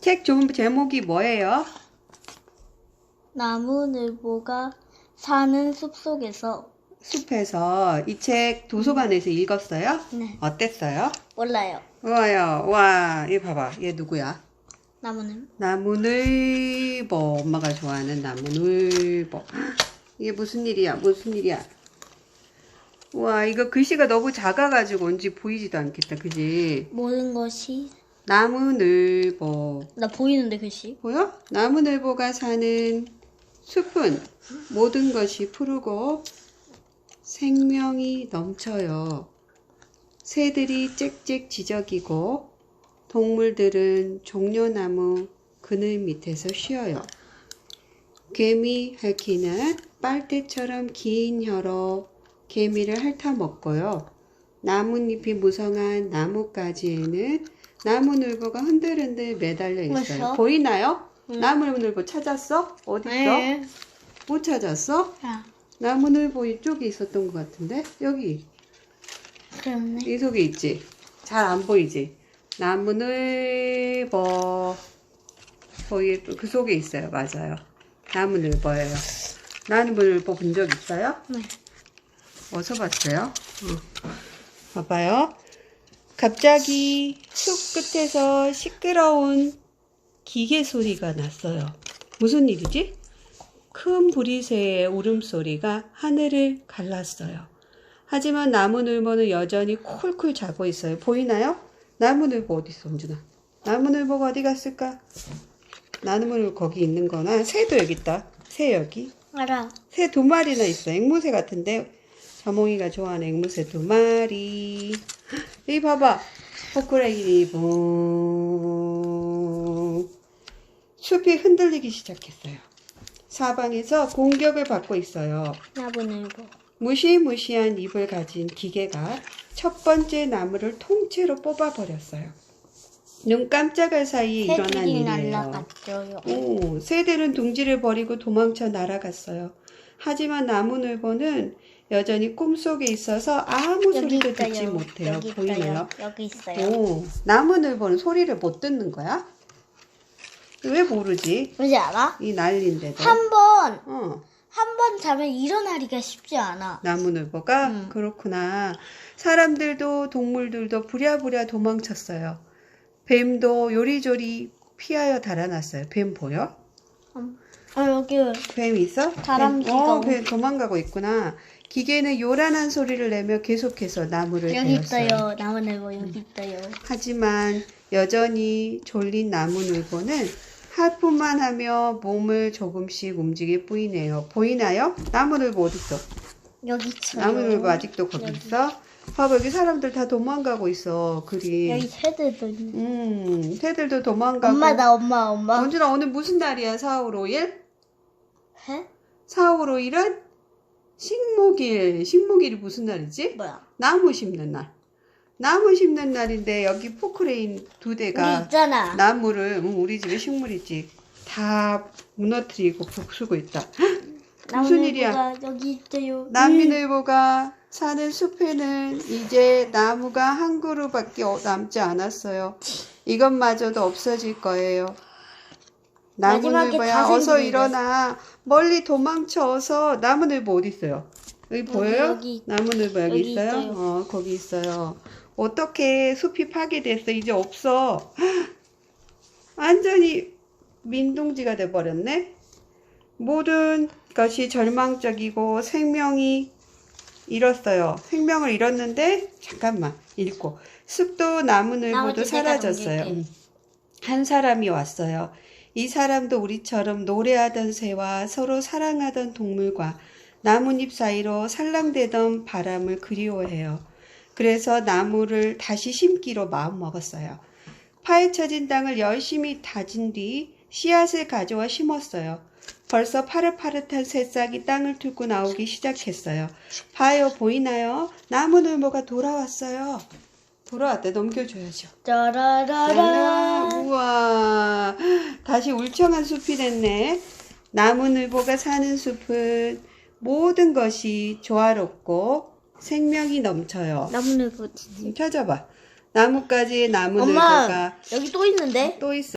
책좀 제목이 뭐예요? 나무늘보가 사는 숲속에서 숲에서 이 책 도서관에서 읽었어요? 네 어땠어요? 몰라요 와요. 와, 얘 봐봐. 얘 누구야? 나무늘 나무늘보. 엄마가 좋아하는 나무늘보. 이게 무슨 일이야? 무슨 일이야? 와, 이거 글씨가 너무 작아가지고 뭔지 보이지도 않겠다. 그지? 모든 것이 나무늘보. 나 보이는데 글씨 보여? 나무늘보가 사는 숲은 모든 것이 푸르고 생명이 넘쳐요. 새들이 짹짹 지저귀고 동물들은 종려나무 그늘 밑에서 쉬어요. 개미 핥기는 빨대처럼 긴 혀로 개미를 핥아먹고요. 나뭇잎이 무성한 나뭇가지에는 나무늘보가 흔들흔들 매달려 있어요. 보이나요? 나무늘보 찾았어? 어디 있어? 못 찾았어? 아 나무늘보 이쪽에 있었던 것 같은데? 여기 그렇네 이 속에 있지? 잘 안 보이지? 나무늘보 거기 또그 속에 있어요. 맞아요. 나무늘보예요. 나무늘보 본 적 있어요? 네 어디서 봤어요? 어. 봐봐요. 갑자기 숲 끝에서 시끄러운 기계 소리가 났어요. 무슨 일이지? 큰 부리새의 울음소리가 하늘을 갈랐어요. 하지만 나무늘보는 여전히 쿨쿨 자고 있어요. 보이나요? 나무늘보 어디 있어, 은준아? 나무늘보가 어디 갔을까? 나무늘 거기 있는 거나 새도 여기 있다. 새 여기. 알아 새 두 마리나 있어. 앵무새 같은데 자몽이가 좋아하는 앵무새 두 마리. 여기 봐봐. 호크레기 붕. 숲이 흔들리기 시작했어요. 사방에서 공격을 받고 있어요. 나무늘보 무시무시한 입을 가진 기계가 첫 번째 나무를 통째로 뽑아버렸어요. 눈 깜짝할 사이에 일어난 일이에요. 날라갔죠요 오, 새들은 둥지를 버리고 도망쳐 날아갔어요. 하지만 나무늘보는 여전히 꿈속에 있어서 아무 소리도 듣지 못해요. 여기 보이나요? 있어요 여기 있어요 오, 나무늘 보는 소리를 못 듣는 거야? 왜 모르지? 뭔지 알아? 이 난리인데도. 한 번 어, 한 번 자면 일어나기가 쉽지 않아 나무늘보가 음. 그렇구나. 사람들도 동물들도 부랴부랴 도망쳤어요. 뱀도 요리조리 피하여 달아났어요. 뱀 보여? 어 여기 뱀 있어? 다람쥐가 뱀, 어, 오- 뱀 도망가고 있구나. 기계는 요란한 소리를 내며 계속해서 나무를 여기 베었어요. 있어요 나무늘보 여기 있어요 하지만 여전히 졸린 나무늘보는 하품만 하며 몸을 조금씩 움직일 뿐이네요. 보이나요? 나무늘보 어딨어? 여기 있어요 나무늘보 아직도 거기 있어? 봐봐 여기 사람들 다 도망가고 있어. 그리. 여기 새들도 있네 음, 새들도 도망가고. 엄마 나 엄마 엄마 원준아 오늘 무슨 날이야? 4월 5일? 해? 4월 5일은 식목일. 식목일이 무슨 날이지? 뭐야 나무 심는 날. 나무 심는 날인데 여기 포크레인 두 우리 대가 있잖아 나무를 음, 우리 집에 식물이지 다 무너뜨리고 부수고 있다. 무슨 일이야? 나무늘보가 여기 있어요 남미늘보가 사는 숲에는 이제 나무가 한 그루밖에 어- 남지 않았어요. 이것마저도 없어질 거예요. 나무늘보야 어서. 일어나 멀리 도망쳐 어서 나무늘보 어디 있어요? 여기 보여요? 여기. 나무늘보 여기, 여기 있어요? 있어요. 어 거기 있어요. 어떻게 숲이 파괴됐어? 이제 없어. 완전히 민둥지가 돼 버렸네. 모든 것이 절망적이고 생명이 잃었어요. 생명을 잃었는데 잠깐만 읽고 숲도 나무늘보도 사라졌어요. 음. 한 사람이 왔어요. 이 사람도 우리처럼 노래하던 새와 서로 사랑하던 동물과 나뭇잎 사이로 살랑대던 바람을 그리워해요. 그래서 나무를 다시 심기로 마음먹었어요. 파헤쳐진 땅을 열심히 다진 뒤 씨앗을 가져와 심었어요. 벌써 파릇파릇한 새싹이 땅을 뚫고 나오기 시작했어요. 봐요, 보이나요? 나무늘보가 돌아왔어요. 돌아왔대, 넘겨줘야죠. 짜라라라 우와, 다시 울창한 숲이 됐네. 나무늘보가 사는 숲은 모든 것이 조화롭고 생명이 넘쳐요. 나무늘보 찾아봐. 나뭇가지에 엄마 나무늘보가 여기 또 있는데 또 있어.